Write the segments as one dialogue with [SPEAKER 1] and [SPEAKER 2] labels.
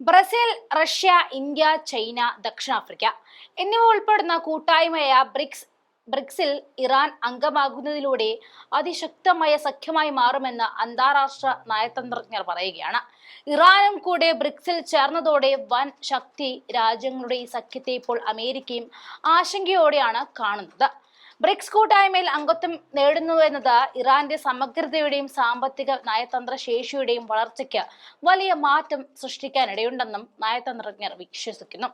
[SPEAKER 1] Brazil Russia India China ദക്ഷിണാഫ്രിക്ക എന്നിവ ഉൾപ്പെടുന്ന കൂട്ടായ്മയായ ബ്രിക്സ് ബ്രിക്സിൽ ഇറാൻ അംഗമാകുന്നതിലൂടെ അതിശക്തമായ സഖ്യമായി മാറുമെന്ന് അന്താരാഷ്ട്ര നയതന്ത്രജ്ഞർ പറയുകയാണ്. ഇറാനും കൂടെ ബ്രിക്സിൽ ചേർന്നതോടെ വൻ ശക്തി രാജ്യങ്ങളുടെ ഈ സഖ്യത്തെ ഇപ്പോൾ അമേരിക്കയും ആശങ്കയോടെയാണ് കാണുന്നത്. ബ്രിക്സ് കൂട്ടായ്മയിൽ അംഗത്വം നേടുന്നു എന്നത് ഇറാന്റെ സമഗ്രതയുടെയും സാമ്പത്തിക നയതന്ത്ര ശേഷിയുടെയും വളർച്ചയ്ക്ക് വലിയ മാറ്റം സൃഷ്ടിക്കാനിടയുണ്ടെന്നും നയതന്ത്രജ്ഞർ വിശ്വസിക്കുന്നു.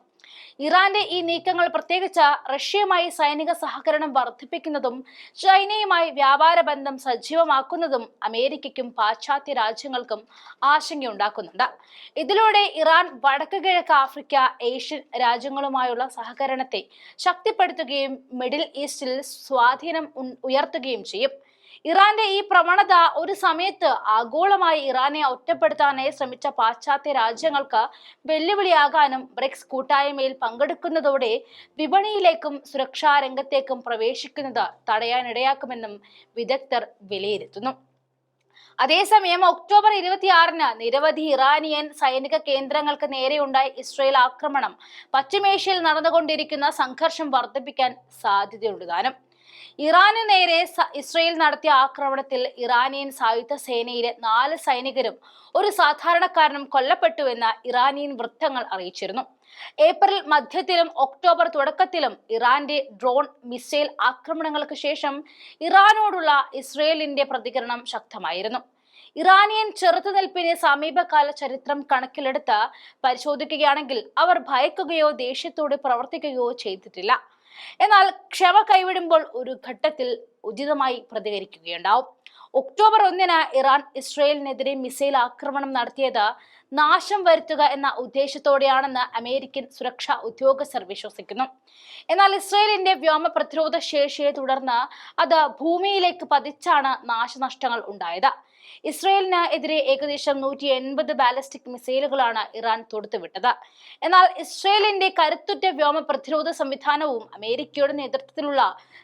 [SPEAKER 1] ഇറാന്റെ ഈ നീക്കങ്ങൾ പ്രത്യേകിച്ച് റഷ്യയുമായി സൈനിക സഹകരണം വർദ്ധിപ്പിക്കുന്നതും ചൈനയുമായി വ്യാപാര ബന്ധം സജീവമാക്കുന്നതും അമേരിക്കയ്ക്കും പാശ്ചാത്യ രാജ്യങ്ങൾക്കും ആശങ്കയുണ്ടാക്കുന്നുണ്ട്. ഇതിലൂടെ ഇറാൻ വടക്ക് കിഴക്ക് ആഫ്രിക്ക ഏഷ്യൻ രാജ്യങ്ങളുമായുള്ള സഹകരണത്തെ ശക്തിപ്പെടുത്തുകയും മിഡിൽ ഈസ്റ്റിൽ സ്വാധീനം ഉയർത്തുകയും ചെയ്യും. ഇറാന്റെ ഈ പ്രവണത ഒരു സമയത്ത് ആഗോളമായി ഇറാനെ ഒറ്റപ്പെടുത്താനായി ശ്രമിച്ച പാശ്ചാത്യ രാജ്യങ്ങൾക്ക് വെല്ലുവിളിയാകാനും ബ്രിക്സ് കൂട്ടായ്മയിൽ പങ്കെടുക്കുന്നതോടെ വിപണിയിലേക്കും സുരക്ഷാ രംഗത്തേക്കും പ്രവേശിക്കുന്നത് തടയാനിടയാക്കുമെന്നും വിദഗ്ധർ വിലയിരുത്തുന്നു. അതേസമയം ഒക്ടോബർ ഇരുപത്തിയാറിന് നിരവധി ഇറാനിയൻ സൈനിക കേന്ദ്രങ്ങൾക്ക് നേരെയുണ്ടായ ഇസ്രയേൽ ആക്രമണം പശ്ചിമേഷ്യയിൽ നടന്നുകൊണ്ടിരിക്കുന്ന സംഘർഷം വർദ്ധിപ്പിക്കാൻ സാധ്യതയുണ്ട് താനും. ഇറാനു നേരെ ഇസ്രയേൽ നടത്തിയ ആക്രമണത്തിൽ ഇറാനിയൻ സായുധ സേനയിലെ നാല് സൈനികരും ഒരു സാധാരണക്കാരനും കൊല്ലപ്പെട്ടുവെന്ന് ഇറാനിയൻ വൃത്തങ്ങൾ അറിയിച്ചിരുന്നു. ഏപ്രിൽ മധ്യത്തിലും ഒക്ടോബർ തുടക്കത്തിലും ഇറാന്റെ ഡ്രോൺ മിസൈൽ ആക്രമണങ്ങൾക്ക് ശേഷം ഇറാനോടുള്ള ഇസ്രയേലിന്റെ പ്രതികരണം ശക്തമായിരുന്നു. ഇറാനിയൻ ചെറുത്തുനിൽപ്പിന് സമീപകാല ചരിത്രം കണക്കിലെടുത്ത് പരിശോധിക്കുകയാണെങ്കിൽ അവർ ഭയക്കുകയോ ദേഷ്യത്തോടെ പ്രവർത്തിക്കുകയോ ചെയ്തിട്ടില്ല. എന്നാൽ ക്ഷമ കൈവിടുമ്പോൾ ഒരു ഘട്ടത്തിൽ ഉചിതമായി പ്രതികരിക്കുകയുണ്ടാവും. ഒക്ടോബർ ഒന്നിന് ഇറാൻ ഇസ്രയേലിനെതിരെ മിസൈൽ ആക്രമണം നടത്തിയത് നാശം വരുത്തുക എന്ന ഉദ്ദേശത്തോടെയാണെന്ന് അമേരിക്കൻ സുരക്ഷാ ഉദ്യോഗസ്ഥർ വിശ്വസിക്കുന്നു. എന്നാൽ ഇസ്രയേലിന്റെ വ്യോമ പ്രതിരോധ ശേഷിയെ തുടർന്ന് അത് ഭൂമിയിലേക്ക് പതിച്ചാണ് നാശനഷ്ടങ്ങൾ ഉണ്ടായത്. ഇസ്രയേലിന് എതിരെ ഏകദേശം നൂറ്റി എൺപത് ബാലിസ്റ്റിക് മിസൈലുകളാണ് ഇറാൻ തൊടുത്തുവിട്ടത്. എന്നാൽ ഇസ്രയേലിന്റെ കരുത്തുറ്റ വ്യോമ പ്രതിരോധ സംവിധാനവും അമേരിക്കയുടെ നേതൃത്വത്തിലുള്ള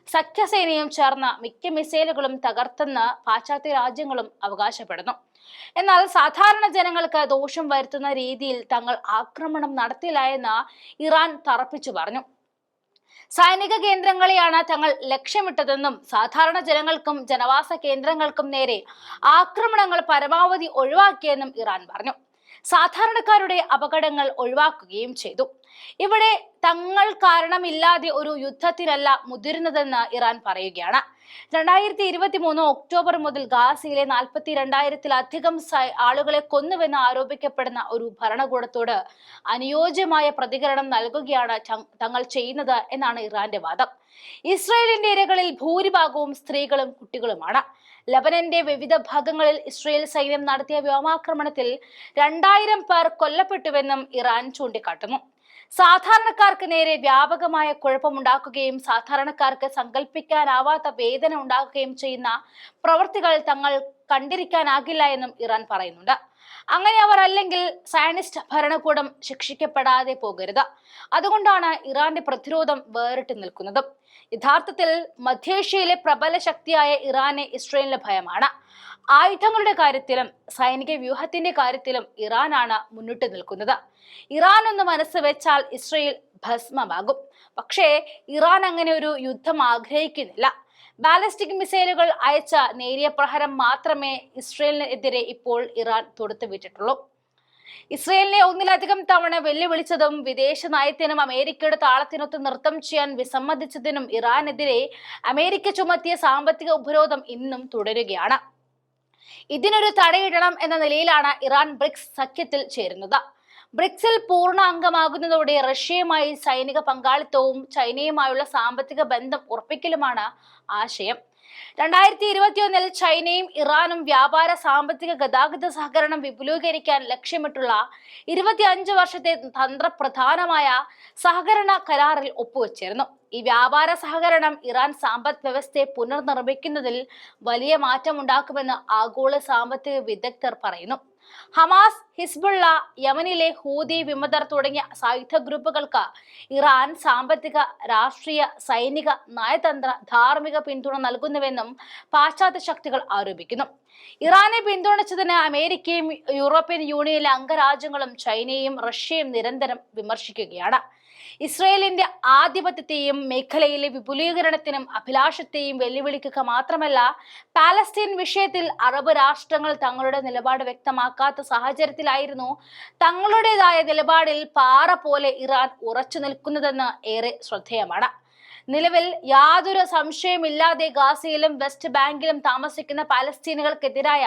[SPEAKER 1] സഖ്യസേനയും ചേർന്ന മിക്ക മിസൈലുകളും തകർത്തെന്ന് പാശ്ചാത്യ രാജ്യങ്ങളും അവകാശപ്പെടുന്നു. എന്നാൽ സാധാരണ ജനങ്ങൾക്ക് ദോഷം വരുത്തുന്ന രീതിയിൽ തങ്ങൾ ആക്രമണം നടത്തില്ല എന്ന് ഇറാൻ തറപ്പിച്ചു പറഞ്ഞു. സൈനിക കേന്ദ്രങ്ങളെയാണ് തങ്ങൾ ലക്ഷ്യമിട്ടതെന്നും സാധാരണ ജനങ്ങൾക്കും ജനവാസ കേന്ദ്രങ്ങൾക്കും നേരെ ആക്രമണങ്ങൾ പരമാവധി ഒഴിവാക്കിയെന്നും ഇറാൻ പറഞ്ഞു. സാധാരണക്കാരുടെ അപകടങ്ങൾ ഒഴിവാക്കുകയും ചെയ്തു. ഇവിടെ തങ്ങൾ കാരണമില്ലാതെ ഒരു യുദ്ധത്തിനല്ല മുതിരുന്നതെന്ന് ഇറാൻ പറയുകയാണ്. രണ്ടായിരത്തി ഇരുപത്തി മൂന്ന് ഒക്ടോബർ മുതൽ ഗാസയിലെ നാൽപ്പത്തി രണ്ടായിരത്തിലധികം ആളുകളെ കൊന്നുവെന്ന് ആരോപിക്കപ്പെടുന്ന ഒരു ഭരണകൂടത്തോട് അനുയോജ്യമായ പ്രതികരണം നൽകുകയാണ് തങ്ങൾ ചെയ്യുന്നത് എന്നാണ് ഇറാന്റെ വാദം. ഇസ്രായേലിന്റെ ഇരകളിൽ ഭൂരിഭാഗവും സ്ത്രീകളും കുട്ടികളുമാണ്. ലബനന്റെ വിവിധ ഭാഗങ്ങളിൽ ഇസ്രയേൽ സൈന്യം നടത്തിയ വ്യോമാക്രമണത്തിൽ രണ്ടായിരം പേർ കൊല്ലപ്പെട്ടുവെന്നും ഇറാൻ ചൂണ്ടിക്കാട്ടുന്നു. സാധാരണക്കാർക്ക് നേരെ വ്യാപകമായ കുഴപ്പമുണ്ടാക്കുകയും സാധാരണക്കാർക്ക് സങ്കല്പിക്കാനാവാത്ത വേദന ഉണ്ടാക്കുകയും ചെയ്യുന്ന പ്രവൃത്തികൾ തങ്ങൾ കണ്ടിരിക്കാനാകില്ല എന്നും ഇറാൻ പറയുന്നുണ്ട്. അങ്ങനെ അവർ അല്ലെങ്കിൽ സയനിസ്റ്റ് ഭരണകൂടം ശിക്ഷിക്കപ്പെടാതെ പോകരുത്. അതുകൊണ്ടാണ് ഇറാന്റെ പ്രതിരോധം വേറിട്ട് നിൽക്കുന്നത്. യഥാർത്ഥത്തിൽ മധ്യേഷ്യയിലെ പ്രബല ശക്തിയായ ഇറാനെ ഇസ്രയേലിന് ഭയമാണ്. ആയുധങ്ങളുടെ കാര്യത്തിലും സൈനിക വ്യൂഹത്തിന്റെ കാര്യത്തിലും ഇറാനാണ് മുന്നിട്ട് നിൽക്കുന്നത്. ഇറാൻ ഒന്ന് മനസ്സ് വെച്ചാൽ ഇസ്രയേൽ ഭസ്മമാകും. പക്ഷേ ഇറാൻ അങ്ങനെ ഒരു യുദ്ധം ആഗ്രഹിക്കുന്നില്ല. ബാലിസ്റ്റിക് മിസൈലുകൾ അയച്ച നേരിയ പ്രഹരം മാത്രമേ ഇസ്രയേലിനെതിരെ ഇപ്പോൾ ഇറാൻ തൊടുത്തുവിട്ടിട്ടുള്ളൂ. ഇസ്രയേലിനെ ഒന്നിലധികം തവണ വെല്ലുവിളിച്ചതും വിദേശ നയത്തിനും അമേരിക്കയുടെ താളത്തിനൊത്ത് നൃത്തം ചെയ്യാൻ വിസമ്മതിച്ചതിനും ഇറാനെതിരെ അമേരിക്ക ചുമത്തിയ സാമ്പത്തിക ഉപരോധം ഇന്നും തുടരുകയാണ്. ഇതിനൊരു തടയിടണം എന്ന നിലയിലാണ് ഇറാൻ ബ്രിക്സ് സഖ്യത്തിൽ ചേരുന്നത്. ബ്രിക്സിൽ പൂർണ അംഗമാകുന്നതോടെ റഷ്യയുമായി സൈനിക പങ്കാളിത്തവും ചൈനയുമായുള്ള സാമ്പത്തിക ബന്ധം ഉറപ്പിക്കലുമാണ് ആശയം. രണ്ടായിരത്തി ഇരുപത്തിയൊന്നിൽ ചൈനയും ഇറാനും വ്യാപാര സാമ്പത്തിക ഗതാഗത സഹകരണം വിപുലീകരിക്കാൻ ലക്ഷ്യമിട്ടുള്ള ഇരുപത്തിയഞ്ച് വർഷത്തെ തന്ത്രപ്രധാനമായ സഹകരണ കരാറിൽ ഒപ്പുവച്ചിരുന്നു. ഈ വ്യാപാര സഹകരണം ഇറാൻ സമ്പദ് വ്യവസ്ഥയെ പുനർനിർമ്മിക്കുന്നതിൽ വലിയ മാറ്റമുണ്ടാക്കുമെന്ന് ആഗോള സാമ്പത്തിക വിദഗ്ധർ പറയുന്നു. ഹമാസ് ഹിസ്ബുള്ള യമനിലെ ഹൂതി വിമതർ തുടങ്ങിയ സായുധ ഗ്രൂപ്പുകൾക്ക് ഇറാൻ സാമ്പത്തിക രാഷ്ട്രീയ സൈനിക നയതന്ത്ര ധാർമ്മിക പിന്തുണ നൽകുന്നുവെന്നും പാശ്ചാത്യ ശക്തികൾ ആരോപിക്കുന്നു. ഇറാനെ പിന്തുണച്ചതിന് അമേരിക്കയും യൂറോപ്യൻ യൂണിയനിലെ അംഗരാജ്യങ്ങളും ചൈനയും റഷ്യയും നിരന്തരം വിമർശിക്കുകയാണ്. ഇസ്രയേലിന്റെ ആധിപത്യത്തെയും മേഖലയിലെ വിപുലീകരണത്തിനും അഭിലാഷത്തെയും വെല്ലുവിളിക്കുക മാത്രമല്ല പാലസ്തീൻ വിഷയത്തിൽ അറബ് രാഷ്ട്രങ്ങൾ തങ്ങളുടെ നിലപാട് വ്യക്തമാക്കാത്ത സാഹചര്യത്തിലായിരുന്നു തങ്ങളുടേതായ നിലപാടിൽ പാറ പോലെ ഇറാൻ ഉറച്ചു നിൽക്കുന്നതെന്ന് ഏറെ ശ്രദ്ധേയമാണ്. നിലവിൽ യാതൊരു സംശയമില്ലാതെ ഗാസയിലും വെസ്റ്റ് ബാങ്കിലും താമസിക്കുന്ന പാലസ്തീനുകൾക്കെതിരായ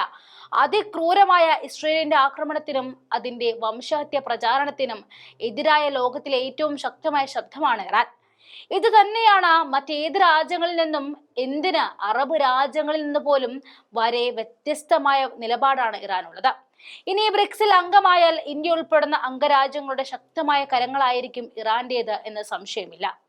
[SPEAKER 1] അതിക്രൂരമായ ഇസ്രയേലിന്റെ ആക്രമണത്തിനും അതിന്റെ വംശഹത്യ പ്രചാരണത്തിനും എതിരായ ലോകത്തിലെ ഏറ്റവും ശക്തമായ ശബ്ദമാണ് ഇറാൻ. ഇത് തന്നെയാണ് മറ്റേത് രാജ്യങ്ങളിൽ നിന്നും എന്തിന് അറബ് രാജ്യങ്ങളിൽ നിന്ന് പോലും വരെ വ്യത്യസ്തമായ നിലപാടാണ് ഇറാനുള്ളത്. ഇനി ബ്രിക്സിൽ അംഗമായാൽ ഇന്ത്യ ഉൾപ്പെടുന്ന അംഗരാജ്യങ്ങളുടെ ശക്തമായ കരങ്ങളായിരിക്കും ഇറാന്റേത് എന്ന് സംശയമില്ല.